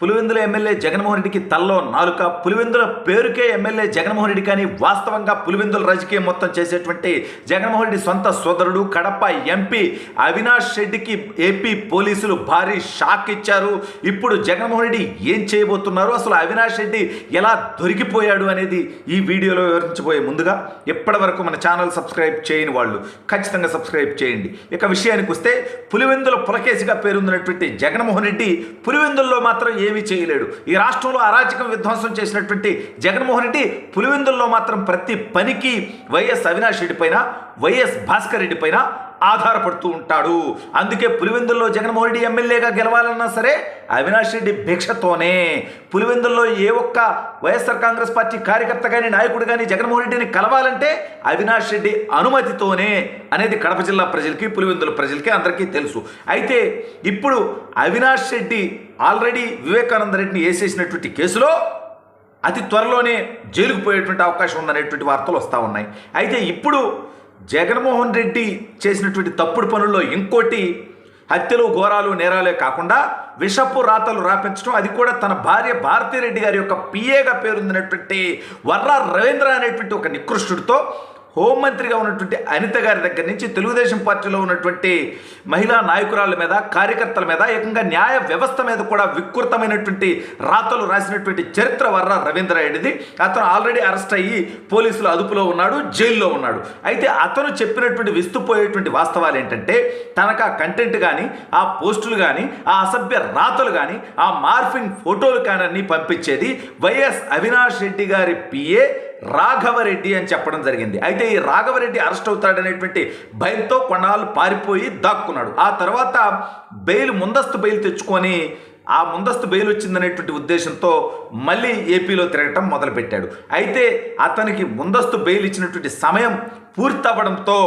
Pulivendula MLA Jaganmohan రెడ్డికి తల్లో నాలుక. పులివెందుల పేరుకే ఎమ్మెల్యే జగన్మోహన్ రెడ్డి కానీ వాస్తవంగా పులివెందుల రాజకీయం మొత్తం చేసేటువంటి జగన్మోహన్ రెడ్డి సొంత సోదరుడు కడప ఎంపీ అవినాష్ రెడ్డికి ఏపీ పోలీసులు భారీ షాక్ ఇచ్చారు. ఇప్పుడు జగన్మోహన్ రెడ్డి ఏం చేయబోతున్నారు అసలు అవినాష్ రెడ్డి ఎలా దొరికిపోయాడు అనేది ఈ వీడియోలో వివరించబోయే ముందుగా ఇప్పటి వరకు మన ఛానల్ సబ్స్క్రైబ్ చేయని వాళ్ళు ఖచ్చితంగా సబ్స్క్రైబ్ చేయండి. ఇక విషయానికి వస్తే పులివెందుల పులకేసిగా పేరుందినటువంటి జగన్మోహన్ రెడ్డి పులివెందుల్లో మాత్రం ఏమీ చేయలేడు. ఈ రాష్ట్రంలో అరాచకం విధ్వంసం చేసినటువంటి జగన్మోహన్ రెడ్డి పులివెందుల్లో మాత్రం ప్రతి పనికి వైఎస్ అవినాష్ రెడ్డి పైన వైఎస్ భాస్కర్ రెడ్డి పైన ఆధారపడుతూ ఉంటాడు. అందుకే పులివెందుల్లో జగన్మోహన్ రెడ్డి ఎమ్మెల్యేగా గెలవాలన్నా సరే అవినాష్ రెడ్డి భిక్షతోనే. పులివెందుల్లో ఏ ఒక్క వైఎస్ఆర్ కాంగ్రెస్ పార్టీ కార్యకర్త కానీ నాయకుడు కానీ జగన్మోహన్ రెడ్డిని కలవాలంటే అవినాష్ రెడ్డి అనుమతితోనే అనేది కడప జిల్లా ప్రజలకి పులివెందుల ప్రజలకి అందరికీ తెలుసు. అయితే ఇప్పుడు అవినాష్ రెడ్డి ఆల్రెడీ వివేకానంద రెడ్డిని వేసేసినటువంటి కేసులో అతి త్వరలోనే జైలుకు పోయేటువంటి అవకాశం ఉందనేటువంటి వార్తలు వస్తూ ఉన్నాయి. అయితే ఇప్పుడు జగన్మోహన్ రెడ్డి చేసినటువంటి తప్పుడు పనుల్లో ఇంకోటి హత్యలు ఘోరాలు నేరాలే కాకుండా విషపు రాతలు రాపించడం అది కూడా తన భార్య భారతీరెడ్డి గారి యొక్క పిఏగా పేరుందినటువంటి వర్ర రవీంద్ర అనేటువంటి ఒక నికృష్టుడితో హోంమంత్రిగా ఉన్నటువంటి అనిత గారి దగ్గర నుంచి తెలుగుదేశం పార్టీలో ఉన్నటువంటి మహిళా నాయకురాల మీద కార్యకర్తల మీద ఏకంగా న్యాయ వ్యవస్థ మీద కూడా వికృతమైనటువంటి రాతలు రాసినటువంటి చరిత్ర వర్ర రవీంద్ర రెడ్డిది అతను ఆల్రెడీ అరెస్ట్ అయ్యి పోలీసులు అదుపులో ఉన్నాడు జైల్లో ఉన్నాడు. అయితే అతను చెప్పినటువంటి విస్తుపోయేటువంటి వాస్తవాలు ఏంటంటే తనకు ఆ కంటెంట్ కానీ ఆ పోస్టులు కానీ ఆ అసభ్య రాతలు కానీ ఆ మార్ఫింగ్ ఫోటోలు కానీ అన్నీ పంపించేది వైఎస్ అవినాష్ రెడ్డి గారి పిఏ రాఘవరెడ్డి అని చెప్పడం జరిగింది. అయితే ఈ రాఘవరెడ్డి అరెస్ట్ అవుతాడనేటువంటి భయంతో కొన్నాళ్ళు పారిపోయి దాక్కున్నాడు. ఆ తర్వాత బెయిల్ ముందస్తు బెయిల్ తెచ్చుకొని ఆ ముందస్తు బెయిల్ వచ్చిందనేటువంటి ఉద్దేశంతో మళ్ళీ ఏపీలో తిరగటం మొదలుపెట్టాడు. అయితే అతనికి ముందస్తు బెయిల్ ఇచ్చినటువంటి సమయం పూర్తవ్వడంతో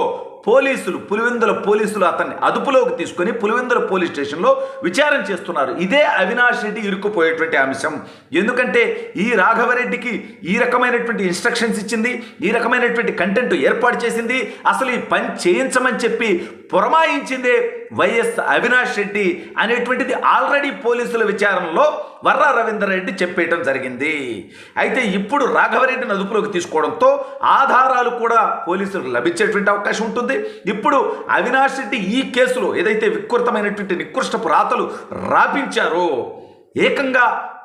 పోలీసులు పులివెందుల పోలీసులు అతన్ని అదుపులోకి తీసుకొని పులివెందుల పోలీస్ స్టేషన్లో విచారణ చేస్తున్నారు. ఇదే అవినాష్ రెడ్డి ఇరుక్కుపోయేటువంటి అంశం. ఎందుకంటే ఈ రాఘవరెడ్డికి ఈ రకమైనటువంటి ఇన్స్ట్రక్షన్స్ ఇచ్చింది ఈ రకమైనటువంటి కంటెంట్ ఏర్పాటు చేసింది అసలు ఈ పని చేయించమని చెప్పి పురమాయించిందే వైఎస్ అవినాష్ రెడ్డి అనేటువంటిది ఆల్రెడీ పోలీసుల విచారణలో వర్రా రవీందర్ రెడ్డి చెప్పేయటం జరిగింది. అయితే ఇప్పుడు రాఘవరెడ్డిని అదుపులోకి తీసుకోవడంతో ఆధారాలు కూడా పోలీసులకు లభించేటువంటి అవకాశం ఉంటుంది. ఇప్పుడు అవినాష్ రెడ్డి ఈ కేసులో ఏదైతే వికృతమైనటువంటి నికృష్టపు రాతలు రాపించారో ఏకంగా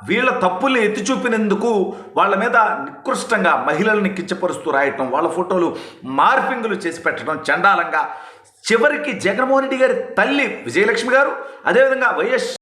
వీళ్ళ తప్పుల్ని ఎత్తి చూపినందుకు వాళ్ళ మీద నికృష్టంగా మహిళల్ని కిచ్చపరుస్తూ రాయటం వాళ్ళ ఫోటోలు మార్పింగులు చేసి పెట్టడం చండాలంగా చివరికి జగన్మోహన్ రెడ్డి గారి తల్లి విజయలక్ష్మి గారు అదేవిధంగా వైఎస్